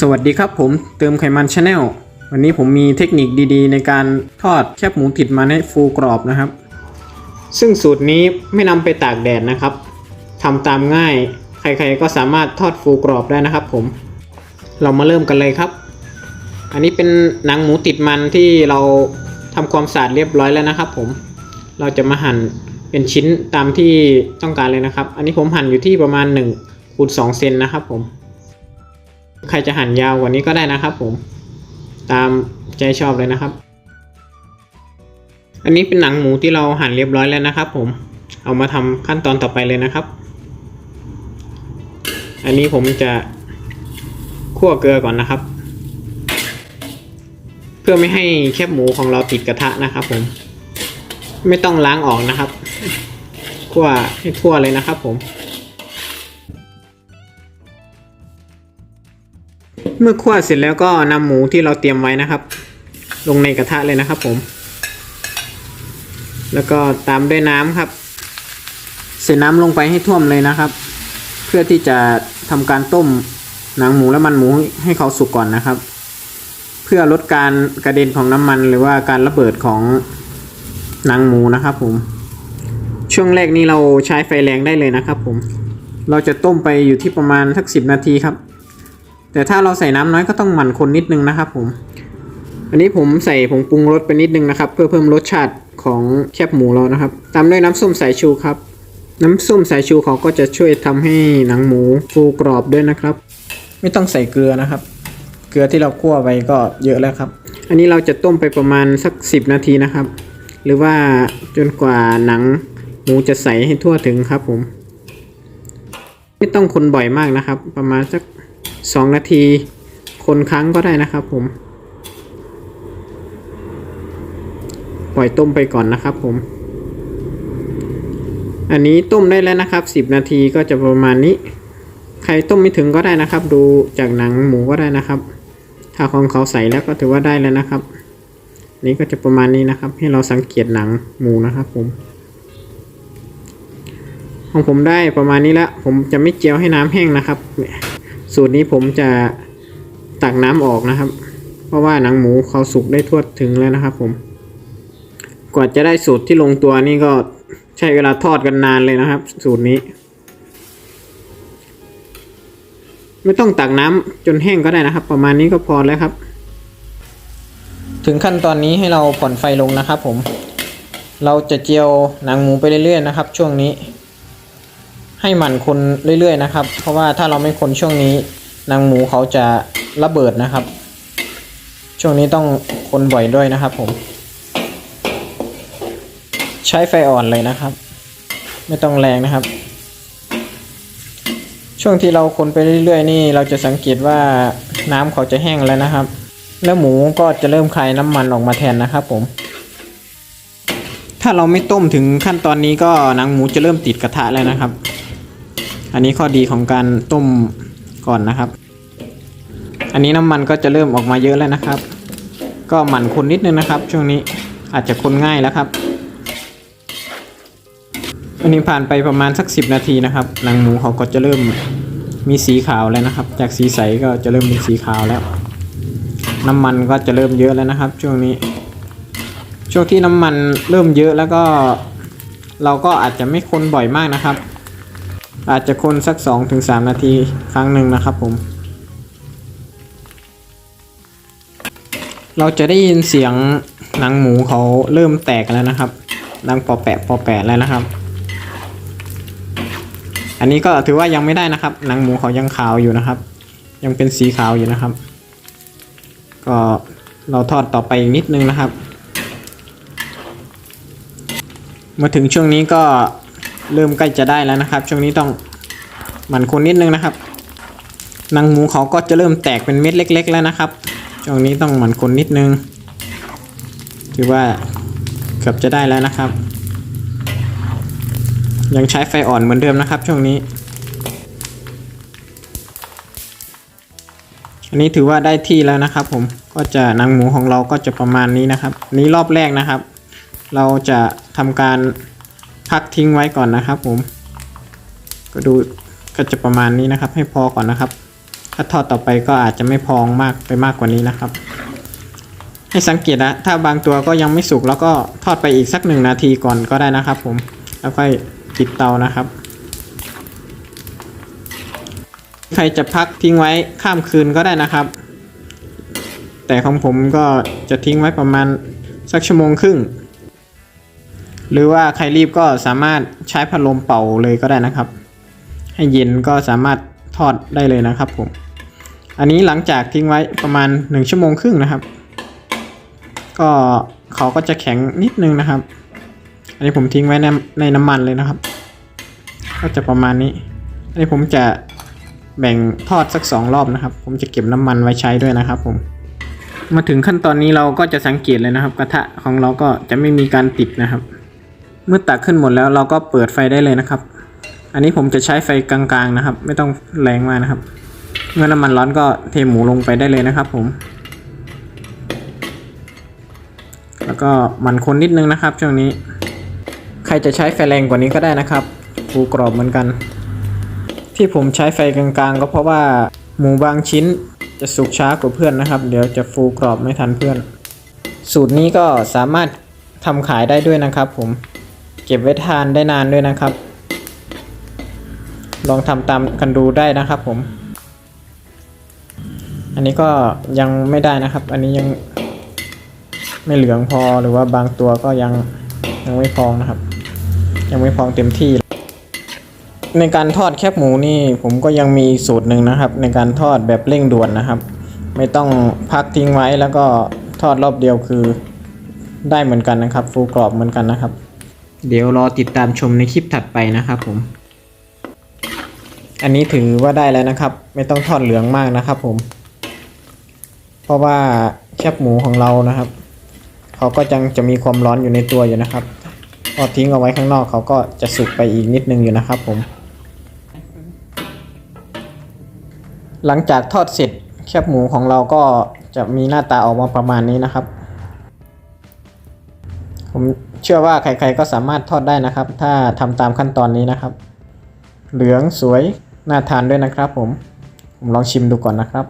สวัสดีครับผมเติมไขมันชาแนลวันนี้ผมมีเทคนิคดีๆ ในการทอดแคบหมูติดมันให้ฟูกรอบนะครับ ซึ่งสูตรนี้ไม่นำไปตากแดดนะครับทำตามง่าย ใครๆก็สามารถทอดฟูกรอบได้นะครับผม เรามาเริ่มกันเลยครับ อันนี้เป็นหนังหมูติดมันที่เราทำความสะอาดเรียบร้อยแล้วนะครับ ผม เราจะมาหั่นเป็นชิ้นตามที่ต้องการเลยนะครับ อันนี้ผมหั่นอยู่ที่ประมาณ1คูณ2เซนนะครับผม ใครจะหั่นยาวกว่านี้ก็ได้นะครับผม ตามใจชอบเลยนะครับ อันนี้เป็นหนังหมูที่เราหั่นเรียบร้อยแล้วนะครับ ผม เอามาทำขั้นตอนต่อไปเลยนะครับ อันนี้ผมจะคั่วเกลือก่อนนะครับ เพื่อไม่ให้แคบหมูของเราติดกระทะนะครับ ผม ไม่ต้องล้างออกนะครับ คั่วให้ทั่วเลยนะครับ ผม เมื่อคั่วเสร็จแล้วก็นำหมูที่เราเตรียมไว้นะครับ ลงในกระทะเลยนะครับผม แล้วก็ตามด้วยน้ำครับ ใส่น้ำลงไปให้ท่วมเลยนะครับ เพื่อที่จะทำการต้มหนังหมูและมันหมูให้เขาสุกก่อนนะครับ เพื่อลดการกระเด็นของน้ำมันหรือว่าการระเบิดของหนังหมูนะครับผม ช่วงแรกนี้เราใช้ไฟแรงได้เลยนะครับผม เราจะต้มไปอยู่ที่ประมาณสักสิบนาทีครับ แต่ถ้าเราใส่น้ำน้อยก็ต้องหมั่นคนนิดนึงนะครับผม อันนี้ผมใส่ผงปรุงรสไปนิดนึงนะครับ เพื่อเพิ่มรสชาติของแคบหมูเรานะครับ ตามด้วยน้ำส้มสายชูครับ น้ำส้มสายชูเขาก็จะช่วยทำให้หนังหมูฟูกรอบด้วยนะครับ ไม่ต้องใส่เกลือนะครับ เกลือที่เราคั่วไว้ก็เยอะแล้วครับ อันนี้เราจะต้มไปประมาณสักสิบนาทีนะครับ หรือว่าจนกว่าหนังหมูจะใสให้ทั่วถึงครับผม ไม่ต้องคนบ่อยมากนะครับ ประมาณสัก สองนาที คนครั้งก็ได้นะครับผม ปล่อยต้มไปก่อนนะครับผม อันนี้ต้มได้แล้วนะครับสิบนาทีก็จะประมาณนี้ ใครต้มไม่ถึงก็ได้นะครับ ดูจากหนังหมูก็ได้นะครับ ถ้าของเขาใส่แล้วก็ถือว่าได้แล้วนะครับ นี่ก็จะประมาณนี้นะครับ ให้เราสังเกตหนังหมูนะครับผมของผมได้ประมาณนี้แล้ว ผมจะไม่เจียวให้น้ำแห้งนะครับ สูตรนี้ผมจะตักน้ำออกนะครับ เพราะว่าหนังหมูเขาสุกได้ทั่วถึงแล้วนะครับ ผม กว่าจะได้สูตรที่ลงตัวนี่ก็ใช้เวลาทอดกันนานเลยนะครับ สูตรนี้ ไม่ต้องตักน้ำจนแห้งก็ได้นะครับ ประมาณนี้ก็พอแล้วครับ ถึงขั้นตอนนี้ให้เราผ่อนไฟลงนะครับ ผม เราจะเจียวหนังหมูไปเรื่อยๆนะครับ ช่วงนี้ ให้หมั่นคนเรื่อยๆนะครับ เพราะว่าถ้าเราไม่คนช่วงนี้นางหมูเขาจะระเบิดนะครับ ช่วงนี้ต้องคนบ่อยด้วยนะครับ ผม ใช้ไฟอ่อนเลยนะครับ ไม่ต้องแรงนะครับ ช่วงที่เราคนไปเรื่อยๆ นี่เราจะสังเกตว่าน้ำเขาจะแห้งแล้วนะครับ แล้วหมูก็จะเริ่มคลายน้ำมันออกมาแทนนะครับ ผม ถ้าเราไม่ต้มถึงขั้นตอนนี้ก็หนังหมูจะเริ่มติดกระทะแล้วนะครับ อันนี้ข้อดีของการต้มก่อนนะครับ อันนี้น้ำมันก็จะเริ่มออกมาเยอะแล้วนะครับ ก็หมั่นคนนิดนึงนะครับ ช่วงนี้อาจจะคนง่ายแล้วครับอันนี้ผ่านไปประมาณสักสิบนาทีนะครับหนังหมูเขาก็จะเริ่มมีสีขาวแล้วนะครับ จากสีใสก็จะเริ่มเป็นสีขาวแล้ว น้ำมันก็จะเริ่มเยอะแล้วนะครับ ช่วงนี้ ช่วงที่น้ำมันเริ่มเยอะแล้วก็ เราก็อาจจะไม่คนบ่อยมากนะครับ อาจจะคนสัก2อถึงสนาทีครั้งหนึ่งนะครับผม เราจะได้ยินเสียงหนังหมูเขาเริ่มแตกแล้วนะครับดังปอแปะปอแปะแล้วนะครับ อันนี้ก็ถือว่ายังไม่ได้นะครับ หนังหมูเขายังขาวอยู่นะครับ ยังเป็นสีขาวอยู่นะครับ ก็เราทอดต่อไปอีกนิดนึงนะครับ มาถึงช่วงนี้ก็ เริ่มใกล้จะได้แล้วนะครับ ช่วงนี้ต้องหมั่นคนนิดนึงนะครับหนังหมูเขาก็จะเริ่มแตกเป็นเม็ดเล็ก ๆ แล้วนะครับ ช่วงนี้ต้องหมั่นคนนิดนึงถือว่าเกือบจะได้แล้วนะครับ ยังใช้ไฟอ่อนเหมือนเดิมนะครับ ช่วงนี้ อันนี้ถือว่าได้ที่แล้วนะครับ ผมก็จะหนังหมูของเราก็จะประมาณนี้นะครับ นี้รอบแรกนะครับ เราจะทำการ พักทิ้งไว้ก่อนนะครับ ผม ก็ดูก็จะประมาณนี้นะครับ ให้พอก่อนนะครับ ถ้าทอดต่อไปก็อาจจะไม่พองมากไปมากกว่านี้นะครับ ให้สังเกตนะถ้าบางตัวก็ยังไม่สุกแล้วก็ทอดไปอีกสักหนึ่งนาทีก่อนก็ได้นะครับ ผม แล้วค่อยปิดเตานะครับ ใครจะพักทิ้งไว้ข้ามคืนก็ได้นะครับ แต่ของผมก็จะทิ้งไว้ประมาณสักชั่วโมงครึ่ง หรือว่าใครรีบก็สามารถใช้พัดลมเป่าเลยก็ได้นะครับ ให้เย็นก็สามารถทอดได้เลยนะครับผม อันนี้หลังจากทิ้งไว้ประมาณ 1 ชั่วโมงครึ่งนะครับ ก็เขาก็จะแข็งนิดนึงนะครับ อันนี้ผมทิ้งไว้ในในน้ำมันเลยนะครับ ก็จะประมาณนี้ อันนี้ผมจะแบ่งทอดสักสองรอบนะครับ ผมจะเก็บน้ำมันไว้ใช้ด้วยนะครับผม มาถึงขั้นตอนนี้เราก็จะสังเกตเลยนะครับ กระทะของเราก็จะไม่มีการติดนะครับ เมื่อตักขึ้นหมดแล้วเราก็เปิดไฟได้เลยนะครับ อันนี้ผมจะใช้ไฟกลางๆนะครับ ไม่ต้องแรงมากนะครับ เมื่อน้ำมันร้อนก็เทหมูลงไปได้เลยนะครับ ผม แล้วก็หมันคนนิดนึงนะครับ ช่วงนี้ ใครจะใช้ไฟแรงกว่านี้ก็ได้นะครับฟูกรอบเหมือนกัน ที่ผมใช้ไฟกลางๆ ก็เพราะว่าหมูบางชิ้นจะสุกช้ากว่าเพื่อนนะครับ เดี๋ยวจะฟูกรอบไม่ทันเพื่อน สูตรนี้ก็สามารถทำขายได้ด้วยนะครับผม เก็บไว้ทานได้นานด้วยนะครับ ลองทำตามกันดูได้นะครับผม อันนี้ก็ยังไม่ได้นะครับ อันนี้ยังไม่เหลืองพอหรือว่าบางตัวก็ยังยังไม่พองนะครับ ยังไม่พองเต็มที่ ในการทอดแคบหมูนี่ผมก็ยังมีอีกสูตรหนึ่งนะครับ ในการทอดแบบเร่งด่วนนะครับ ไม่ต้องพักทิ้งไว้แล้วก็ทอดรอบเดียวคือได้เหมือนกันนะครับ ฟูกรอบเหมือนกันนะครับ เดี๋ยวรอติดตามชมในคลิปถัดไปนะครับผม อันนี้ถือว่าได้แล้วนะครับ ไม่ต้องทอดเหลืองมากนะครับผม เพราะว่าแคบหมูของเรานะครับเขาก็ยังจะมีความร้อนอยู่ในตัวอยู่นะครับ พอทิ้งเอาไว้ข้างนอกเขาก็จะสุกไปอีกนิดนึงอยู่นะครับผม หลังจากทอดเสร็จแคบหมูของเราก็จะมีหน้าตาออกมาประมาณนี้นะครับ ผม เชื่อว่าใครๆก็สามารถทอดได้นะครับ ถ้าทำตามขั้นตอนนี้นะครับ เหลืองสวยน่าทานด้วยนะครับผม ผมลองชิมดูก่อนนะครับ